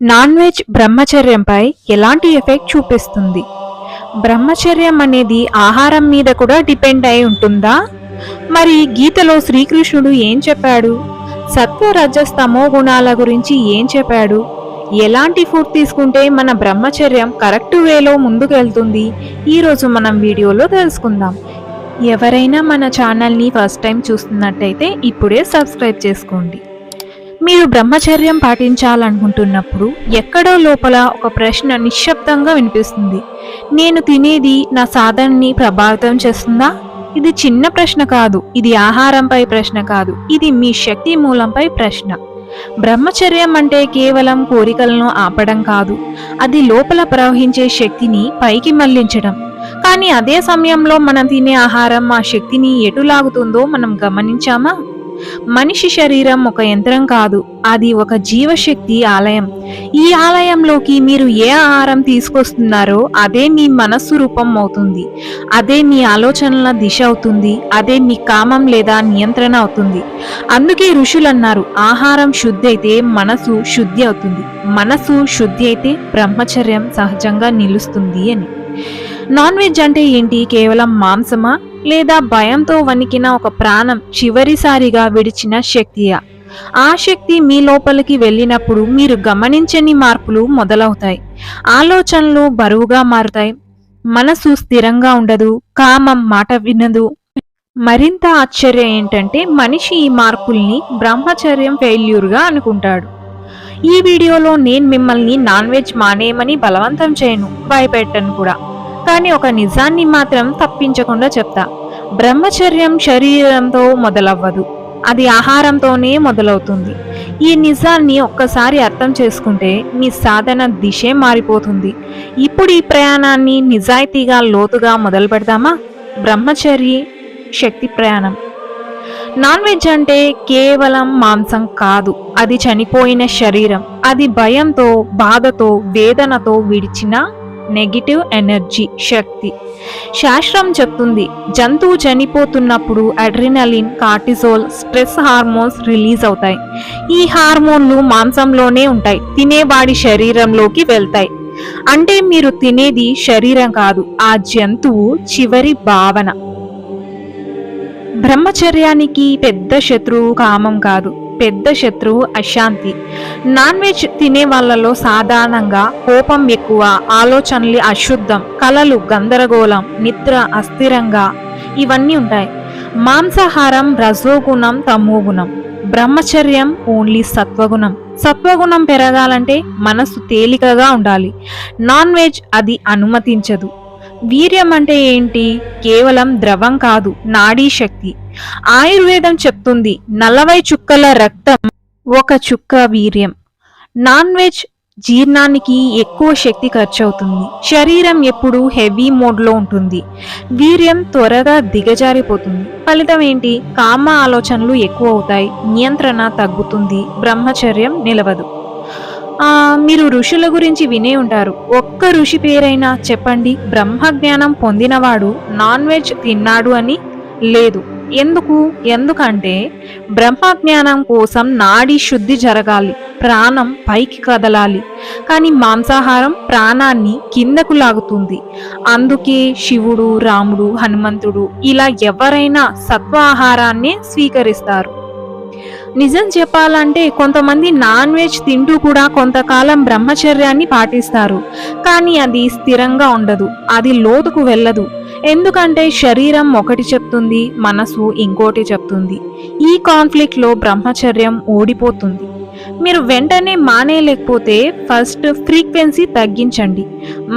Non veg బ్రహ్మచర్యంపై ఎలాంటి effect చూపిస్తుంది? బ్రహ్మచర్యం అనేది ఆహారం మీద కూడా డిపెండ్ అయి ఉంటుందా? మరి గీతలో శ్రీకృష్ణుడు ఏం చెప్పాడు? సత్వ గుణాల గురించి ఏం చెప్పాడు? ఎలాంటి ఫుడ్ తీసుకుంటే మన బ్రహ్మచర్యం కరెక్ట్ వేలో ముందుకెళ్తుంది? ఈరోజు మనం వీడియోలో తెలుసుకుందాం. ఎవరైనా మన ఛానల్ని ఫస్ట్ టైం చూస్తున్నట్టయితే ఇప్పుడే సబ్స్క్రైబ్ చేసుకోండి. మీరు బ్రహ్మచర్యం పాటించాలనుకుంటున్నప్పుడు ఎక్కడో లోపల ఒక ప్రశ్న నిశ్శబ్దంగా వినిపిస్తుంది. నేను తినేది నా సాధనని ప్రభావితం చేస్తుందా? ఇది చిన్న ప్రశ్న కాదు ఇది ఆహారంపై ప్రశ్న కాదు ఇది మీ శక్తి మూలంపై ప్రశ్న. బ్రహ్మచర్యం అంటే కేవలం కోరికలను ఆపడం కాదు అది లోపల ప్రవహించే శక్తిని పైకి మళ్ళించడం. కానీ అదే సమయంలో మనం తినే ఆహారం ఆ శక్తిని ఎటు లాగుతుందో మనం గమనించామా? మనిషి శరీరం ఒక యంత్రం కాదు అది ఒక జీవశక్తి ఆలయం. ఈ ఆలయంలోకి మీరు ఏ ఆహారం తీసుకొస్తున్నారో అదే మీ మనస్సు రూపం అవుతుంది. అదే మీ ఆలోచనల దిశ అవుతుంది అదే మీ కామం లేదా నియంత్రణ అవుతుంది. అందుకే ఋషులు అన్నారు ఆహారం శుద్ధి అయితే మనసు శుద్ధి అవుతుంది మనసు శుద్ధి అయితే బ్రహ్మచర్యం సహజంగా నిలుస్తుంది అని. నాన్ వెజ్ అంటే ఏంటి? కేవలం మాంసమా? లేదా భయంతో వణికిన ఒక ప్రాణం చివరిసారిగా విడిచిన శక్తియా? ఆ శక్తి మీ లోపలికి వెళ్ళినప్పుడు మీరు గమనించని మార్పులు మొదలవుతాయి. ఆలోచనలు బరువుగా మారుతాయి. మనసు స్థిరంగా ఉండదు. కామం మాట వినదు. మరింత ఆశ్చర్యం ఏంటంటే మనిషి ఈ మార్పుల్ని బ్రహ్మచర్యం ఫెయిల్యూర్గా అనుకుంటాడు. ఈ వీడియోలో నేను మిమ్మల్ని నాన్ వెజ్ మానేయమని బలవంతం చేయను. భయపెట్టను కూడా. కానీ ఒక నిజాన్ని మాత్రం తప్పించకుండా చెప్తా. బ్రహ్మచర్యం శరీరంతో మొదలవ్వదు. అది ఆహారంతోనే మొదలవుతుంది. ఈ నిజాన్ని ఒక్కసారి అర్థం చేసుకుంటే మీ సాధన దిశే మారిపోతుంది. ఇప్పుడు ఈ ప్రయాణాన్ని నిజాయితీగా లోతుగా మొదలు పెడదామా? బ్రహ్మచర్య శక్తి ప్రయాణం. నాన్ వెజ్ అంటే కేవలం మాంసం కాదు. అది చనిపోయిన శరీరం. అది భయంతో బాధతో వేదనతో విడిచిన నెగిటివ్ ఎనర్జీ శక్తి. శాస్త్రం చెప్తుంది జంతువు చనిపోతున్నప్పుడు adrenaline cortisol stress hormones release అవుతాయి. ఈ హార్మోన్లు మాంసంలోనే ఉంటాయి తినేవాడి శరీరంలోకి వెళ్తాయి. అంటే మీరు తినేది శరీరం కాదు ఆ జంతువు చివరి భావన. బ్రహ్మచర్యానికి పెద్ద శత్రువు కామం కాదు. పెద్ద శత్రువు అశాంతి. నాన్ వెజ్ తినే వాళ్ళలో సాధారణంగా కోపం ఎక్కువ ఆలోచనలు అశుద్ధం కలలు గందరగోళం నిద్ర అస్థిరంగా ఇవన్నీ ఉంటాయి. మాంసాహారం రజోగుణం తమోగుణం. బ్రహ్మచర్యం ఓన్లీ సత్వగుణం. సత్వగుణం పెరగాలంటే మనసు తేలికగా ఉండాలి. నాన్ వెజ్ అది అనుమతించదు. వీర్యం అంటే ఏంటి? కేవలం ద్రవం కాదు నాడీ శక్తి. ఆయుర్వేదం చెప్తుంది నలభై చుక్కల రక్తం ఒక చుక్క వీర్యం. నాన్ వెజ్ జీర్ణానికి ఎక్కువ శక్తి ఖర్చు అవుతుంది శరీరం ఎప్పుడు హెవీ మోడ్లో ఉంటుంది. వీర్యం త్వరగా దిగజారిపోతుంది. ఫలితం ఏంటి? కామ ఆలోచనలు ఎక్కువ అవుతాయి నియంత్రణ తగ్గుతుంది. బ్రహ్మచర్యం నిలవదు. మీరు ఋషుల గురించి వినే ఉంటారు. ఒక్క ఋషి పేరైనా చెప్పండి బ్రహ్మజ్ఞానం పొందినవాడు నాన్ వెజ్ తిన్నాడు అని? లేదు. ఎందుకు? ఎందుకంటే బ్రహ్మజ్ఞానం కోసం నాడి శుద్ధి జరగాలి ప్రాణం పైకి కదలాలి. కానీ మాంసాహారం ప్రాణాన్ని కిందకు లాగుతుంది. అందుకే శివుడు రాముడు హనుమంతుడు ఇలా ఎవరైనా సత్వాహారాన్నే స్వీకరిస్తారు. నిజం చెప్పాలంటే కొంతమంది నాన్ వెజ్ తింటూ కూడా కొంతకాలం బ్రహ్మచర్యాన్ని పాటిస్తారు. కానీ అది స్థిరంగా ఉండదు అది లోతుకు వెళ్ళదు. ఎందుకంటే శరీరం ఒకటి చెప్తుంది మనసు ఇంకోటి చెప్తుంది. ఈ కాన్ఫ్లిక్ట్లో బ్రహ్మచర్యం ఓడిపోతుంది మీరు వెంటనే మానేయలేకపోతే ఫస్ట్ ఫ్రీక్వెన్సీ తగ్గించండి.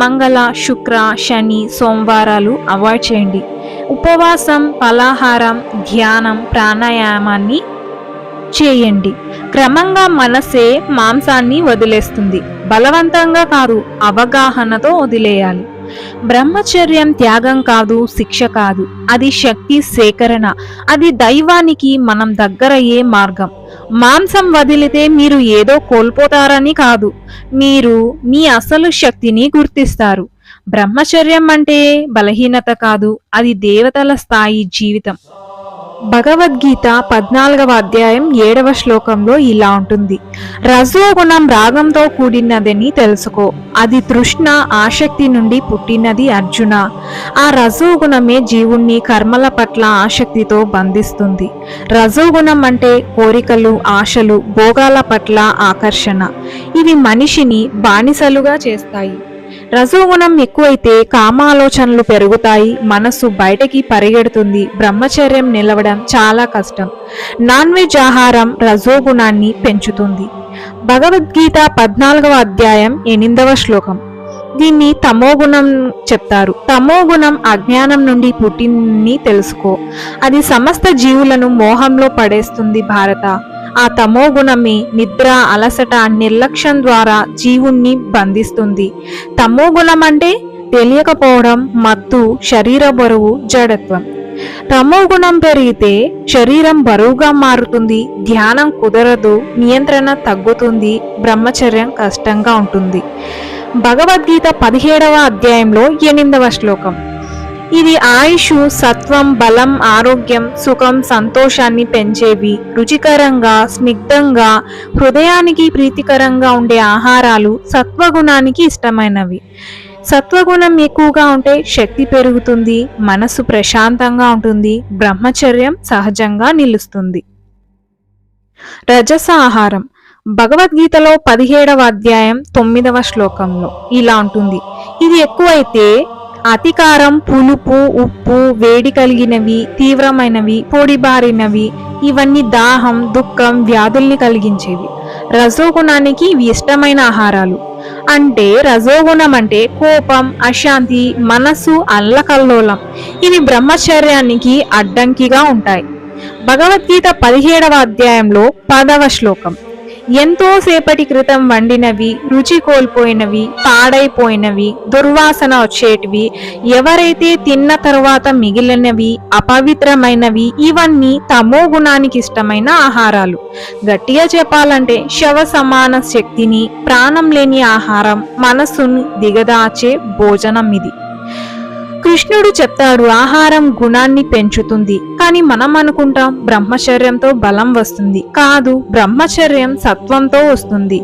మంగళ శుక్ర శని సోమవారాలు అవాయిడ్ చేయండి. ఉపవాసం ఫలాహారం ధ్యానం ప్రాణాయామాన్ని చేయండి. క్రమంగా మనసే మాంసాన్ని వదిలేస్తుంది. బలవంతంగా కాదు అవగాహనతో వదిలేయాలి. బ్రహ్మచర్యం త్యాగం కాదు శిక్ష కాదు. అది శక్తి సేకరణ. అది దైవానికి మనం దగ్గరయ్యే మార్గం. మాంసం వదిలితే మీరు ఏదో కోల్పోతారని కాదు. మీరు మీ అసలు శక్తిని గుర్తిస్తారు. బ్రహ్మచర్యం అంటే బలహీనత కాదు. అది దేవతల స్థాయి జీవితం. భగవద్గీత పద్నాలుగవ అధ్యాయం ఏడవ శ్లోకంలో ఇలా ఉంటుంది. రజోగుణం రాగంతో కూడినదని తెలుసుకో. అది తృష్ణ ఆసక్తి నుండి పుట్టినది అర్జున. ఆ రజోగుణమే జీవుణ్ణి కర్మల పట్ల ఆసక్తితో బంధిస్తుంది. రజోగుణం అంటే కోరికలు ఆశలు భోగాల పట్ల ఆకర్షణ. ఇవి మనిషిని బానిసలుగా చేస్తాయి. రజోగుణం ఎక్కువైతే కామాలోచనలు పెరుగుతాయి మనస్సు బయటకి పరిగెడుతుంది బ్రహ్మచర్యం నిలవడం చాలా కష్టం. నాన్ వెజ్ ఆహారం రజోగుణాన్ని పెంచుతుంది. భగవద్గీత పద్నాలుగవ అధ్యాయం ఎనిమిదవ శ్లోకం. దీన్ని తమోగుణం చెప్తారు. తమోగుణం అజ్ఞానం నుండి పుట్టిందని తెలుసుకో. అది సమస్త జీవులను మోహంలో పడేస్తుంది భారత. ఆ తమోగుణమే నిద్ర అలసట నిర్లక్ష్యం ద్వారా జీవుణ్ణి బంధిస్తుంది. తమోగుణం అంటే తెలియకపోవడం మత్తు శరీర బరువు జడత్వం. తమోగుణం పెరిగితే శరీరం బరువుగా మారుతుంది ధ్యానం కుదరదు నియంత్రణ తగ్గుతుంది బ్రహ్మచర్యం కష్టంగా ఉంటుంది. భగవద్గీత పదిహేడవ అధ్యాయంలో ఎనిమిదవ శ్లోకం. ఇది ఆయుష్ సత్వం బలం ఆరోగ్యం సుఖం సంతోషాన్ని పెంచేవి. రుచికరంగా స్నిగ్ధంగా హృదయానికి ప్రీతికరంగా ఉండే ఆహారాలు సత్వగుణానికి ఇష్టమైనవి. సత్వగుణం ఎక్కువగా ఉంటే శక్తి పెరుగుతుంది మనసు ప్రశాంతంగా ఉంటుంది బ్రహ్మచర్యం సహజంగా నిలుస్తుంది. రజస ఆహారం. భగవద్గీతలో పదిహేడవ అధ్యాయం తొమ్మిదవ శ్లోకంలో ఇలా ఉంటుంది. ఇది ఎక్కువైతే అతికారం పులుపు ఉప్పు వేడి కలిగినవి తీవ్రమైనవి పొడిబారినవి ఇవన్నీ దాహం దుఃఖం వ్యాధుల్ని కలిగించేవి. రజోగుణానికి ఇవి ఇష్టమైన ఆహారాలు. అంటే రజోగుణం అంటే కోపం అశాంతి మనస్సు అల్లకల్లోలం. ఇవి బ్రహ్మచర్యానికి అడ్డంకిగా ఉంటాయి. భగవద్గీత పదిహేడవ అధ్యాయంలో పదవ శ్లోకం. ఎంతో సేపటి క్రితం వండినవి రుచి కోల్పోయినవి పాడైపోయినవి దుర్వాసన వచ్చేటివి ఎవరైతే తిన్న తరువాత మిగిలినవి అపవిత్రమైనవి ఇవన్నీ తమో గుణానికి ఇష్టమైన ఆహారాలు. గట్టిగా చెప్పాలంటే శవ సమాన శక్తిని ప్రాణం లేని ఆహారం మనస్సుని దిగదాచే భోజనం ఇది కృష్ణుడు చెప్తాడు ఆహారం గుణాన్ని పెంచుతుంది. కానీ మనం అనుకుంటాం బ్రహ్మచర్యంతో బలం వస్తుంది. కాదు బ్రహ్మచర్యం సత్వంతో వస్తుంది.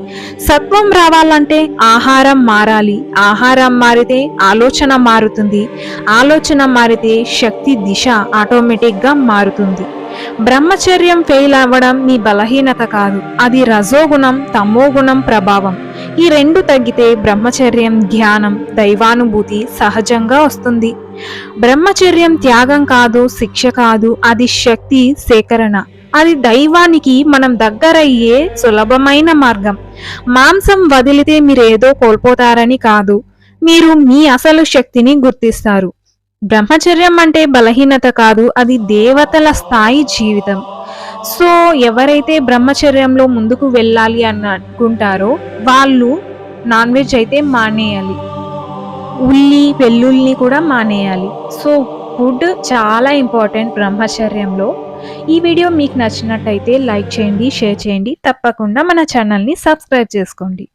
సత్వం రావాలంటే ఆహారం మారాలి. ఆహారం మారితే ఆలోచన మారుతుంది. ఆలోచన మారితే శక్తి దిశ ఆటోమేటిక్గా మారుతుంది. బ్రహ్మచర్యం ఫెయిల్ అవ్వడం మీ బలహీనత కాదు. అది రజోగుణం తమోగుణం ప్రభావం. ఈ రెండు తగ్గితే బ్రహ్మచర్యం ధ్యానం దైవానుభూతి సహజంగా వస్తుంది. బ్రహ్మచర్యం త్యాగం కాదు శిక్ష కాదు అది శక్తి సేకరణ. అది దైవానికి మనం దగ్గరయ్యే సులభమైన మార్గం. మాంసం వదిలితే మీరేదో కోల్పోతారని కాదు మీరు మీ అసలు శక్తిని గుర్తిస్తారు. బ్రహ్మచర్యం అంటే బలహీనత కాదు అది దేవతల స్థాయి జీవితం. సో ఎవరైతే బ్రహ్మచర్యంలో ముందుకు వెళ్ళాలి అని అనుకుంటారో వాళ్ళు నాన్ వెజ్ అయితే మానేయాలి. ఉల్లి వెల్లుల్ని కూడా మానేయాలి. సో ఫుడ్ చాలా ఇంపార్టెంట్ బ్రహ్మచర్యంలో. ఈ వీడియో మీకు నచ్చినట్టయితే లైక్ చేయండి షేర్ చేయండి. తప్పకుండా మన ఛానల్ని సబ్స్క్రైబ్ చేసుకోండి.